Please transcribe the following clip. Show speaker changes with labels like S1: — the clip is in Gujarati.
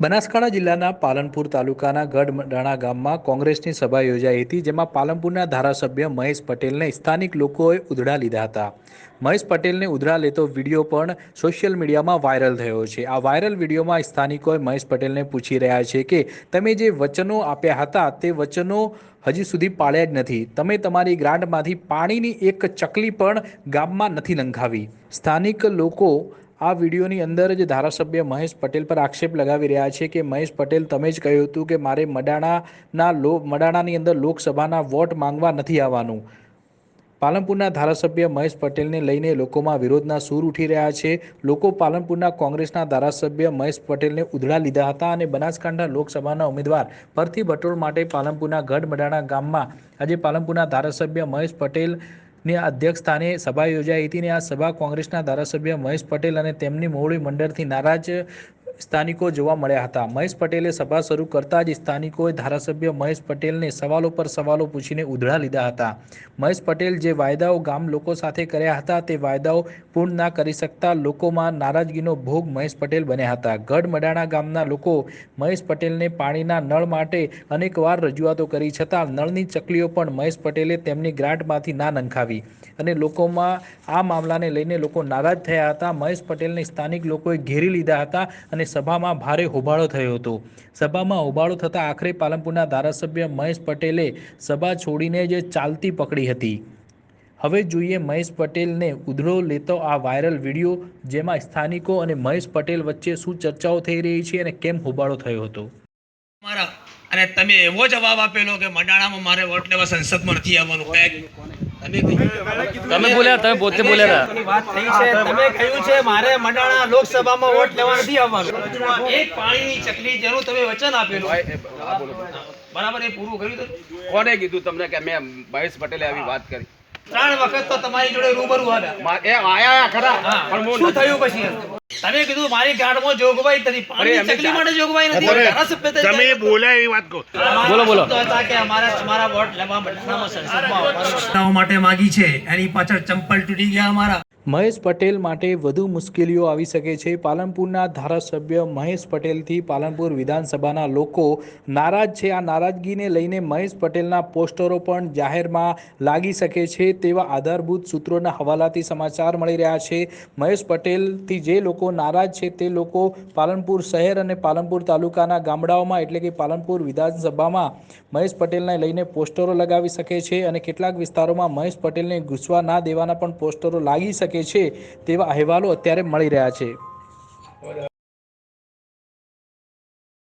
S1: બનાસકાંઠા જિલ્લાના પાલનપુર તાલુકાના ગઢડાણા ગામમાં કોંગ્રેસની સભા યોજાઈ હતી, જેમાં પાલનપુરના ધારાસભ્ય મહેશ પટેલને સ્થાનિક લોકોએ ઉધડા લીધા હતા. મહેશ પટેલને ઉધડા લેતો વીડિયો પણ સોશિયલ મીડિયામાં વાયરલ થયો છે. આ વાયરલ વિડીયોમાં સ્થાનિકોએ મહેશ પટેલને પૂછી રહ્યા છે કે, તમે જે વચનો આપ્યા હતા, તે વચનો હજી સુધી પાળ્યા જ નથી. તમે તમારી ગ્રાન્ટમાંથી પાણીની એક ચકલી પણ ગામમાં નથી લંઘાવી. સ્થાનિક લોકો આ વિડીયોની અંદર જ ધારાસભ્ય મહેશ પટેલ પર આક્ષેપ લગાવી રહ્યા છે કે મહેશ પટેલ, તમે જ કહ્યું હતું કે મારે મડાણાના લો, મડાણાની અંદર લોકસભાના વોટ માંગવા નથી આવવાનું. પાલનપુરના ધારાસભ્ય મહેશ પટેલને લઈને લોકોમાં વિરોધના સૂર ઉઠી રહ્યા છે. લોકો પાલનપુરના કોંગ્રેસના ધારાસભ્ય મહેશ પટેલને ઉધડા લીધા હતા અને બનાસકાંઠા લોકસભાના ઉમેદવાર પરથી ભટોળ માટે પાલનપુરના ગઢ મડાણા ગામમાં આજે પાલનપુરના ધારાસભ્ય મહેશ પટેલ ની અધ્યક્ષ સ્થાને સભા યોજાઈ હતી ને આ સભા કોંગ્રેસના ધારાસભ્ય મહેશ પટેલ અને તેમની મોવડી મંડળથી નારાજ સ્થાનિકો જોવા મળ્યા હતા. મહેશ પટેલે સભા શરૂ કરતા જ સ્થાનિકોએ ધારાસભ્ય મહેશ પટેલને સવાલો પર સવાલો પૂછીને ઉધડા લીધા હતા. મહેશ પટેલ જે વાયદાઓ ગામ લોકો સાથે કર્યા હતા તે વાયદાઓ પૂર્ણ ના કરી શકતા લોકોમાં નારાજગીનો ભોગ મહેશ પટેલ બન્યા હતા. ગઢ મડાણા ગામના લોકો મહેશ પટેલને પાણીના નળ માટે અનેકવાર રજૂઆતો કરી છતાં નળની ચકલીઓ પણ મહેશ પટેલે તેમની ગ્રાન્ટમાંથી ના નંખાવી અને લોકોમાં આ મામલાને લઈને લોકો નારાજ થયા હતા. મહેશ પટેલને સ્થાનિક લોકોએ ઘેરી લીધા હતા અને સભામાં ભારે હોબાળો થયો હતો. સભામાં હોબાળો થતાં આખરે પાલનપુરના ધારાસભ્ય મહેશ પટેલે સભા છોડીને જે ચાલતી પકડી હતી. હવે જોઈએ મહેશ પટેલને ઉધડો લેતો આ વાયરલ વીડિયો, જેમાં સ્થાનિકો અને મહેશ પટેલ વચ્ચે શું ચર્ચાઓ થઈ રહી છે અને કેમ હોબાળો થયો હતો?
S2: અને તમે એવો જવાબ આપેલો કે મંડાણામાં મારે વોટ લેવા સંસદમાં નથી આવવાનું તમે
S3: બોલ્યા તમે પોતે બોલ્યા હતા.
S4: વાત થઈ છે. તમે કહ્યું છે મારે મંડાણા લોકસભામાં વોટ લેવા નથી આવવાનું.
S2: એક પાણીની ચકલી જેનું તમે વચન આપેલું. બરાબર એ પૂરું કર્યું
S3: કોને કીધું તમને કે મેં મહેશ પટેલે આવી વાત કરી?
S2: ત્રણ વખત તો તમારી જોડે રૂબરૂ આવ્યા.
S3: એ આયા ખરા પણ
S2: શું થયું પછી? તમે કીધું મારી ગાઢમાં જોગવાઈ તરી
S3: પાણી
S2: ચકલી માટે જોગવાઈ નથી. ધારાસભ્ય
S5: તમે બોલ્યા એ વાત કહો.
S3: બોલો, બોલો.
S2: કે અમારા તમારા વોટ લેવા મંડાણામાં સંસદમાં. માટે માગી છે. એની પાછળ ચંપલ તૂટી ગયા અમારા.
S1: મહેશ પટેલ માટે વધુ મુશ્કેલીઓ આવી શકે છે. પાલનપુરના ધારાસભ્ય મહેશ પટેલથી પાલનપુર વિધાનસભાના લોકો નારાજ છે. આ નારાજગીને લઈને મહેશ પટેલના પોસ્ટરો પણ જાહેરમાં લાગી શકે છે તેવા આધારભૂત સૂત્રોના હવાલાથી સમાચાર મળી રહ્યા છે. મહેશ પટેલથી જે લોકો નારાજ છે તે લોકો પાલનપુર શહેર અને પાલનપુર તાલુકાના ગામડાઓમાં એટલે કે પાલનપુર વિધાનસભામાં મહેશ પટેલને લઈને પોસ્ટરો લગાવી શકે છે અને કેટલાક વિસ્તારોમાં મહેશ પટેલને ઘૂસવા ના દેવાના પણ પોસ્ટરો લાગી છે તેવા અહેવાલો અત્યારે મળી રહ્યા છે.